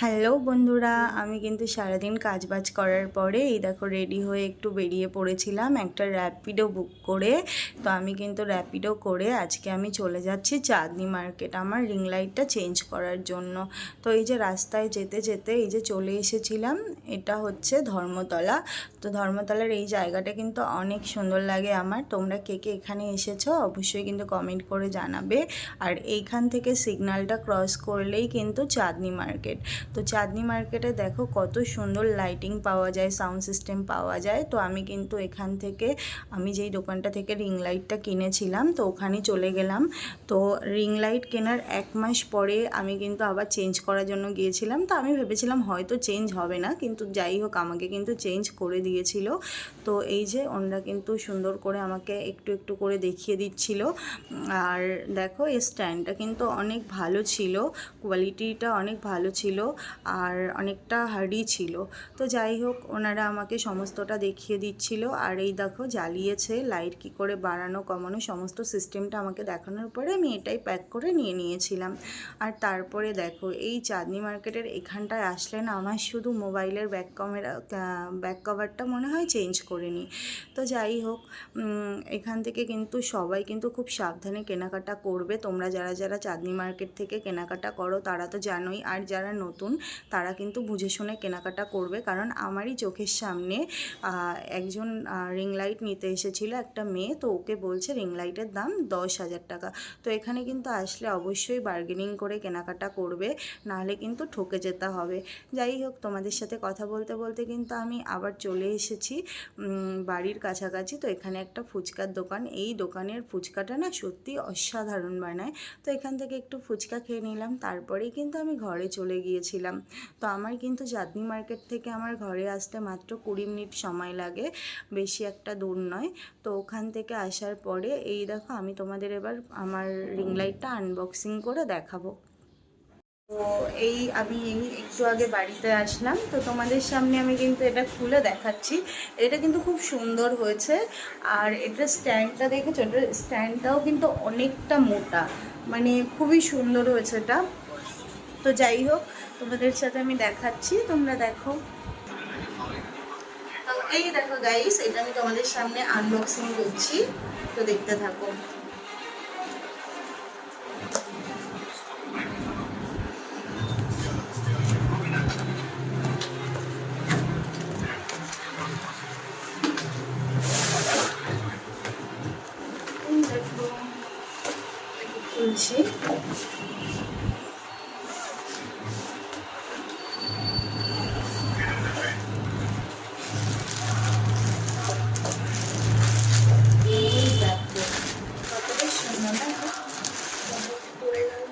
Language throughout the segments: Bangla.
হ্যালো বন্ধুরা, আমি কিন্তু সারাদিন কাজ বাজ করার পরে এই দেখো রেডি হয়ে একটু বেরিয়ে পড়েছিলাম একটা র্যাপিডো বুক করে। তো আমি কিন্তু র্যাপিডো করে আজকে আমি চলে যাচ্ছি চাঁদনি মার্কেট আমার রিং লাইটটা চেঞ্জ করার জন্য। তো এই যে রাস্তায় যেতে যেতে এই যে চলে এসেছিলাম, এটা হচ্ছে ধর্মতলা। তো ধর্মতলার এই জায়গাটা কিন্তু অনেক সুন্দর লাগে আমার। তোমরা কে কে এখানে এসেছ অবশ্যই কিন্তু কমেন্ট করে জানাবে। আর এইখান থেকে সিগন্যালটা ক্রস করলেই কিন্তু চাঁদনি মার্কেট তো চাঁদনি মার্কেটে দেখো কত সুন্দর লাইটিং পাওয়া যায় সাউন্ড সিস্টেম পাওয়া যায়। তো আমি কিন্তু এখান থেকে, আমি যেই দোকানটা থেকে রিং লাইটটা কিনেছিলাম, তো ওখানে চলে গেলাম। তো রিং লাইট কেনার এক মাস পরে আমি কিন্তু আবার চেঞ্জ করার জন্য গিয়েছিলাম। তো আমি ভেবেছিলাম হয়তো চেঞ্জ হবে না, কিন্তু যাই হোক, আমাকে কিন্তু চেঞ্জ করে দিয়েছিল। তো এই যে ওনারা কিন্তু সুন্দর করে আমাকে একটু একটু করে দেখিয়ে দিচ্ছিল। আর দেখো, এই স্ট্যান্ডটা কিন্তু অনেক ভালো ছিল কোয়ালিটিটা অনেক ভালো ছিল। আর অনেকটা হার্ডি ছিল। তো যাই হোক, ওনারা আমাকে সমস্তটা দেখিয়ে দিচ্ছিল। আর এই দেখো, জ্বালিয়েছে লাইট কি করে বাড়ানো, কমানো, সমস্ত সিস্টেমটা আমাকে দেখানোর পরে আমি এটাই প্যাক করে নিয়ে নিয়েছিলাম। আর তারপরে দেখো, এই চাঁদনি মার্কেটের এখানটায় আসলে না, আমার শুধু মোবাইলের ব্যাক ক্যামেরা ব্যাক কভারটা মনে হয় চেঞ্জ করে নিই তো যাই হোক এখান থেকে কিন্তু সবাই কিন্তু খুব সাবধানে কেনাকাটা করবে। তোমরা যারা যারা চাঁদনি মার্কেট থেকে কেনাকাটা করো, তারা তো জানোই। আর যারা নতুন তারা কিন্তু বুঝে শুনে কেনাকাটা করবে। কারণ আমারই চোখের সামনে একজন রিং লাইট নিতে এসেছিল একটা মেয়ে, তো ওকে বলছে রিং লাইটের দাম দশ হাজার টাকা। তো এখানে কিন্তু আসলে অবশ্যই বার্গেনিং করে কেনাকাটা করবে, নাহলে কিন্তু ঠকে যেতে হবে। যাই হোক, তোমাদের সাথে কথা বলতে বলতে কিন্তু আমি আবার চলে এসেছি বাড়ির কাছাকাছি। তো এখানে একটা ফুচকার দোকান, এই দোকানের ফুচকাটা না সত্যি অসাধারণ বানায়। তো এখান থেকে একটু ফুচকা খেয়ে নিলাম, তারপরেই কিন্তু আমি ঘরে চলে গিয়েছিলাম। তো আমার কিন্তু চাঁদনি মার্কেট থেকে আমার ঘরে আসতে মাত্র কুড়ি মিনিট সময় লাগে, বেশি একটা দূর নয়। তো ওখান থেকে আসার পরে, এই দেখো আমি তোমাদের এবার আমার রিং লাইটটা আনবক্সিং করে দেখাবো। তো এই আমি একটু আগে বাড়িতে আসলাম, তো তোমাদের সামনে আমি কিন্তু এটা খুলে দেখাচ্ছি। এটা কিন্তু খুব সুন্দর হয়েছে, আর এটা স্ট্যান্ডটা দেখেছ? এটা স্ট্যান্ডটাও কিন্তু অনেকটা মোটা মানে খুবই সুন্দর হয়েছে এটা। তো যাই হোক, তোমাদের সাথে আমি দেখাচ্ছি, তোমরা দেখো। এই দেখো গাইস এটা আমি তোমাদের সামনে আনবক্সিং করছি, তো দেখতে থাকো। খুলছি এই দেখো কতটা সুন্দর না পড়ে গেল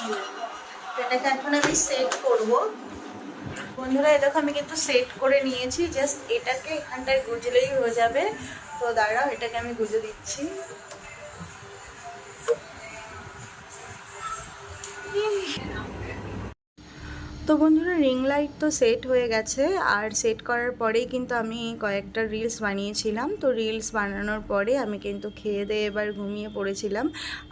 এই দেখো। তো এটাকে এখন আমি সেট করব। বন্ধুরা, এই দেখো আমি কিন্তু সেট করে নিয়েছি। জাস্ট এটাকে এখানটায় গুজলেই হয়ে যাবে। তো দাঁড়াও, এটাকে আমি গুজে দিচ্ছি। তো বন্ধুরা রিং লাইট তো সেট হয়ে গেছে। আর সেট করার পরেই কিন্তু আমি কয়েকটা রিলস বানিয়েছিলাম। তো রিলস বানানোর পরে আমি কিন্তু খেয়ে দিয়ে এবার ঘুমিয়ে পড়েছিলাম।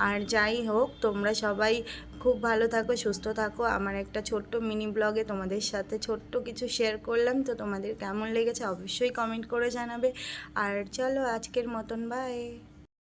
আর যাই হোক, তোমরা সবাই খুব ভালো থাকো, সুস্থ থাকো। আমার একটা ছোট্ট মিনি ব্লগে তোমাদের সাথে ছোট্ট কিছু শেয়ার করলাম। তো তোমাদের কেমন লেগেছে অবশ্যই কমেন্ট করে জানাবে। আর চলো আজকের মতন বাই